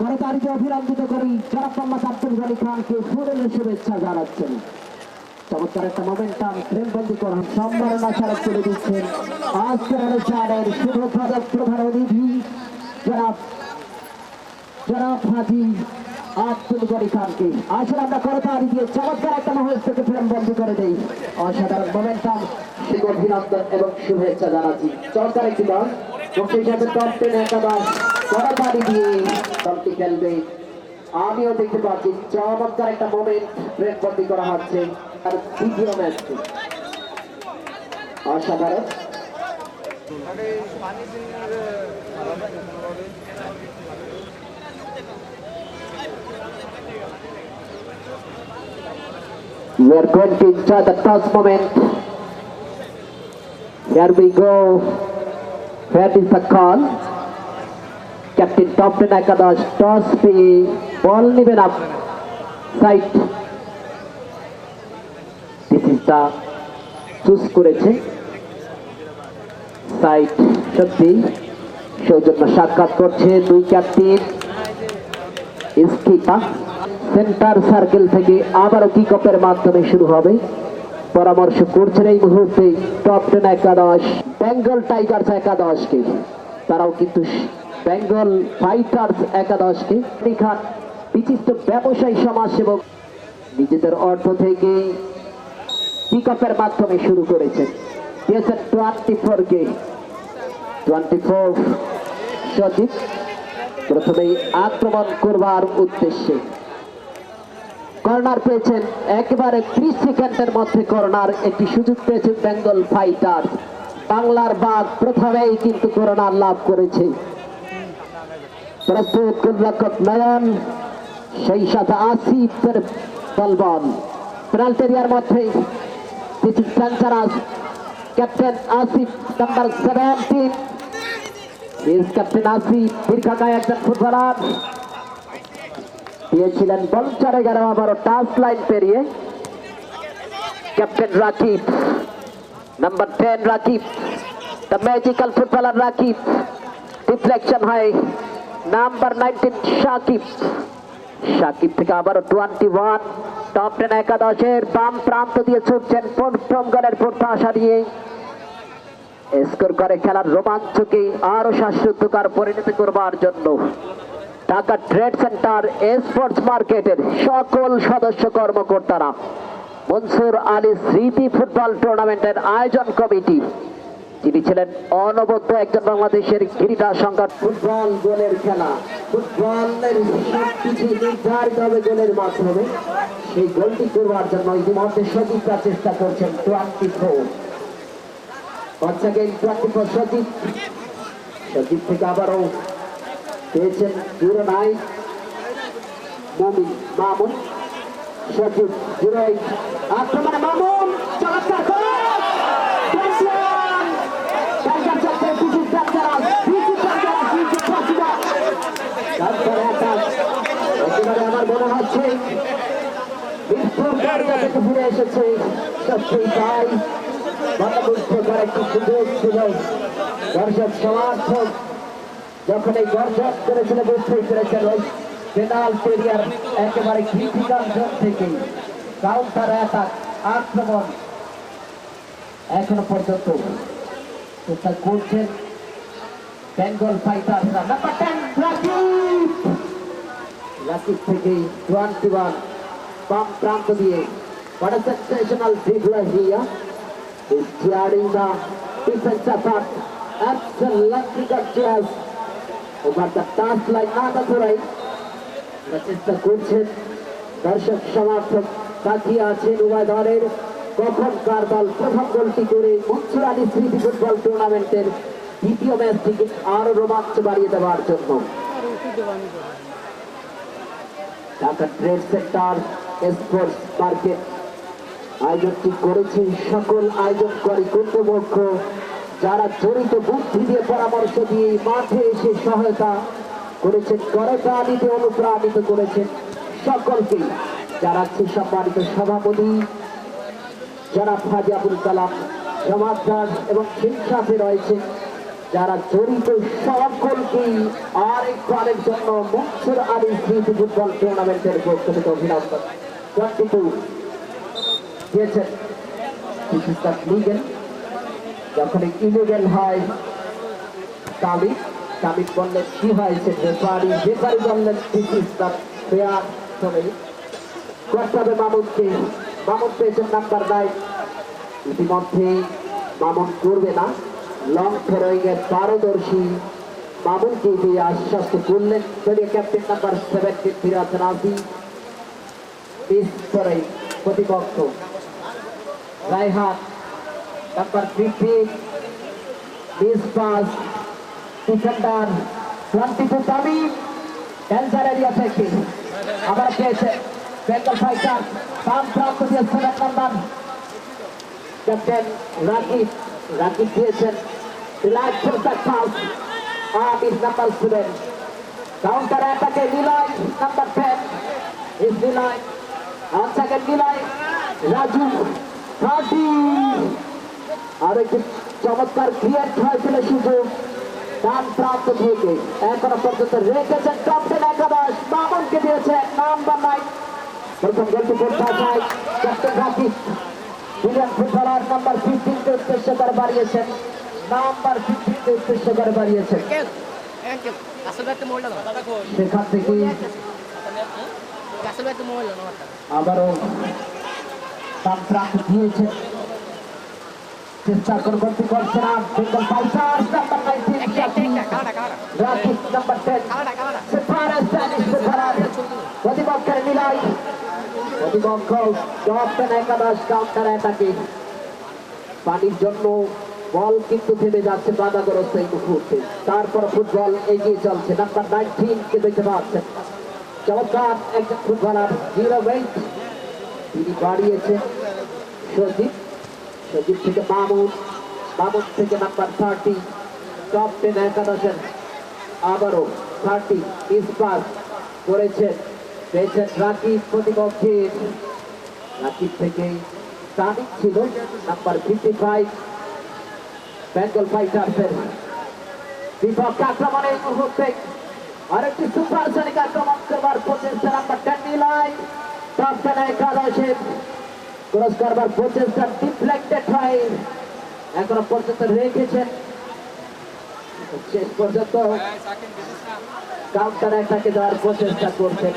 করতারিকে অভিনন্দিত করি। জনাব মোহাম্মদ আব্দুল গনি খানকে ফুলের শুভেচ্ছা জানাচ্ছেন। চমৎকার একটা মোমেন্টাম ফ্রেমবন্দি করেন, সম্মাননা স্মারক তুলে দিচ্ছেন। আজকের অনুষ্ঠানের প্রধান অতিথি, জনাব জনাব হাজি আব্দুল খানকে। আসলে আমরা দিয়ে চমৎকার একটা করে দেই। অসাধারণ মোমেন্টাম শুভ অভিনন্দন এবং শুভেচ্ছা জানাচ্ছি। চমৎকার একটি দল মুক্তি হিসাবে টপ টেন একাদশ। করতারি দিয়ে দলটি খেলবে আমিও দেখতে পাচ্ছি চমৎকার একটা মোমেন্ট ফ্রেমবন্দি করা হচ্ছে আর দ্বিতীয় ম্যাচটি অসাধারণ We are going to enjoy the toss moment. Here we go. Where is the call? Captain Topton Akadash toss পেয়ে বল নেবেন আপ ইজ দা চুজ করেছে। সাইড সত্যি সৌজন্য সাক্ষাৎ করছে দুই ক্যাপ্টেন। স্কিপা সেন্টার সার্কেল থেকে আবারও কিক অফের মাধ্যমে শুরু হবে। পরামর্শ করছেন এই মুহূর্তে টপ টেন একাদশ, বেঙ্গল টাইগার্স একাদশকে। তারাও কিন্তু বেঙ্গল ফাইটার্স একাদশকে খান বিশিষ্ট ব্যবসায়ী, সমাজসেবক নিজেদের অর্থ থেকে পিক আপের মাধ্যমে শুরু করেছেন। দিয়েছেন টোয়েন্টি ফোর কে টোয়েন্টি ফোর সজিত প্রথমেই আক্রমণ করবার উদ্দেশ্যে। কর্নার পেয়েছেন একেবারে ত্রিশ সেকেন্ডের মধ্যে কর্নার। একটি সুযোগ পেয়েছেন বেঙ্গল ফাইটার বাংলার বাঘ প্রথমেই কিন্তু কর্নার লাভ করেছে। প্রস্তুত গোলরক্ষক নয়ন সেই সাথে আসিফের বলবন পেনাল্টেরিয়ার মধ্যে কিছু সেন্সারাস captain Asif number seventeen is captain Asif দীর্ঘকায় একজন ফুটবলার দিয়েছিলেন পঞ্চাশ এগারো আবারও টাচ লাইন পেরিয়ে captain Rakib number ten Rakib the magical footballer Rakib deflection হয় নাম্বার নাইনটিন সাকিব সাকিব থেকে আবারও টোয়েন্টি ওয়ান টপ টেন একাদশের বাম প্রান্ত দিয়ে ছুটছেন প্রথম গলের প্রত্যাশা নিয়ে। স্কোর করে খেলার রোমাঞ্চকে আরও শ্বাসরুদ্ধকার পরিণত করবার জন্য। ঢাকা ট্রেড সেন্টার স্পোর্টস মার্কেটের সকল সদস্য কর্মকর্তারা, মনসুর আলী স্মৃতি ফুটবল টুর্নামেন্টের আয়োজন কমিটি যিনি ছিলেন অনবদ্য একজন বাংলাদেশের ক্রীড়া সংঘাত ফুটবল গোলের খেলা। ফুটবলের সবকিছু নির্ধারিত হবে গোলের মাধ্যমে। সেই গোলটি করবার জন্য ইতিমধ্যে সজিতরা চেষ্টা করছেন twenty four. Once again, 24 Sajit Sajit থেকে আবারও পেয়েছেন জিরো নাইন মমিন জিরো আক্রমণে মামুন! থেকে ফিরে এসেছে সত্যি তাই। মনোমুগ্ধকর একটি সুযোগ ছিল। দর্শক সমর্থক যখন এই দর্শক করেছিল বুঝতেই পেরেছেন ওই পেনাল পেরিয়ার একেবারে ক্রিটিক্যাল জোন থেকে। কাউন্টার অ্যাটাক, আক্রমণ এখনও পর্যন্ত চেষ্টা করছেন Bengal ফাইটার্সরা? Number ten Rakib. Rakib থেকে টোয়েন্টি ওয়ান বাম প্রান্ত দিয়ে What a sensational dribbler here. He's clearing the defense apart. Absolutely got. Over the touch line, right. চেষ্টা করছেন দর্শক সমর্থক তাকিয়ে আছেন উভয় দলের কখন দল প্রথম গোলটি করে মনসুর আলী স্মৃতি ফুটবল টুর্নামেন্টের দ্বিতীয় ম্যাচটিকে আরও রোমাঞ্চ বাড়িয়ে দেওয়ার জন্য Dhaka trade centre sports market আয়োজনটি করেছে সকল আয়োজনকারী কর্তৃপক্ষ, যারা জড়িত বুদ্ধি দিয়ে পরামর্শ দিয়ে মাঠে এসে সহায়তা করেছেন করে প্রাণীতে অনুপ্রাণিত করেছেন সকলকে। যারা আছে সম্মানিত সভাপতি, যারা ফাজি আবুল কালাম সমাজদার এবং সেই সাথে রয়েছে যারা জড়িত সকলকেই আরেকবারের জন্য মনসুর আলী ফুটবল টুর্নামেন্টের থেকে অভিনন্দন টোয়েন্টি টু দিয়েছেন লিগেল যখন ইলিগেল হয় তামিক তামিক বললেন, কি হয়েছে? রেফারি রেফারি বললেন দিস ইজ দ্য ফেয়ার চলে করতে হবে মামুনকে, মামুন পেয়েছেন নাম্বার নাইন ইতিমধ্যে মামুন করবে না। লং থ্রোয়িং পারদর্শী মামুনকে দিয়ে আশ্বস্ত করলেন। দলীয় ক্যাপ্টেন নাম্বার সেভেন্টিন ফিরাজ রাজি। মিস করে প্রতিপক্ষ Raihan number fifteen miss pass defender to দামি ক্যান্সার এরিয়া থেকে। আবার পেয়েছে বেঙ্গল ফাইটার পাম প্রাপ্ত দিয়ে seven number captain Rakib Rakib দিয়েছেন। Light protect pass Amir number seven counter অ্যাটাকে Niloy, number ten is Niloy on second Niloy? Raju. Thirty আর একটি চমৎকার ক্রিয়েট হয়েছিল সুযোগ ডান প্রান্ত থেকে এখনও পর্যন্ত রেখেছেন ক্যাপ্টেন একাদশ। মামনকে দিয়েছেন নাম্বার নাইন প্রথম গোলটি করতে ক্যাপ্টেন রাকিব। বিলিয়ন ফুটবলার নাম্বার ফিফটিনকে উদ্দেশ্য করে বাড়িয়েছেন। নাম্বার ফিফটিনকে উদ্দেশ্য করে বাড়িয়েছেন? সেখান থেকে আবারও ডান প্রান্ত দিয়েছেন চেষ্টা করে করতে করছে না। Bengal Fighters number nineteen Kala, kala. Rakib number ten Kala, kala. সেফারা প্রতিপক্ষের মিলাই প্রতিপক্ষ ক্যাপ্টেন একাদশ কাউন্টার অ্যাটাকে পানির জন্য বল কিন্তু থেমে যাচ্ছে বাধাগ্রস্ত এই মুহূর্তে। তারপর ফুটবল এগিয়ে চলছে। নাম্বার নাইনটিন কে দেখতে পাচ্ছেন। চমৎকার একজন ফুটবলার জিরো ওয়েট তিনি বাড়িয়েছেন। সজিব সজিব থেকে মামুন মামুন থেকে নাম্বার থার্টি টপ টেন একাদশের আবারও থার্টি ইস্পাস করেছেন, পেয়েছেন রাকিব প্রতিপক্ষের। রাকিব থেকে তানিক ছিল নাম্বার ফিফটি ফাইভ বেঙ্গল ফাইটার্সের বিপক্ষ আক্রমণে এই মুহূর্তে আরেকটি সুপারসনিক আক্রমণ করবার প্রচেষ্টা নাম্বার টেন টপ টেন একাদশের ডিফ্লেক্টেড এখনও পর্যন্ত রেখেছেন শেষ পর্যন্ত কাউন্টার অ্যাটাকে দেওয়ার প্রচেষ্টা করছেন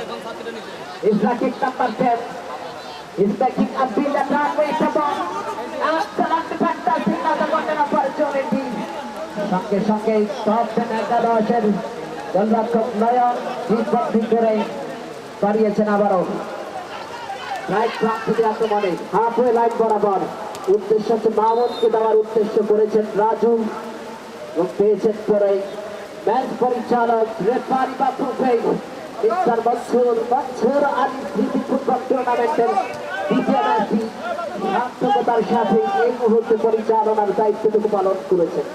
another golden opportunity. সঙ্গে সঙ্গে একাদশের আবারও। রাইট ফ্লাঙ্ক থেকে আক্রমণে হাফওয়ে লাইন বরাবর। উদ্দেশ্য হচ্ছে দেওয়ার উদ্দেশ্য করেছেন রাজু। এবং পেয়েছেন পরে ম্যাচ পরিচালক, রেফারি বা প্রফেস মিস্টার মনসুর মনসুর আলী স্মৃতি ফুটবল টুর্নামেন্টের দ্বিতীয় ম্যাচটি সার্থকতার সাথে এই মুহূর্তে পরিচালনার দায়িত্বটুকু পালন করেছেন।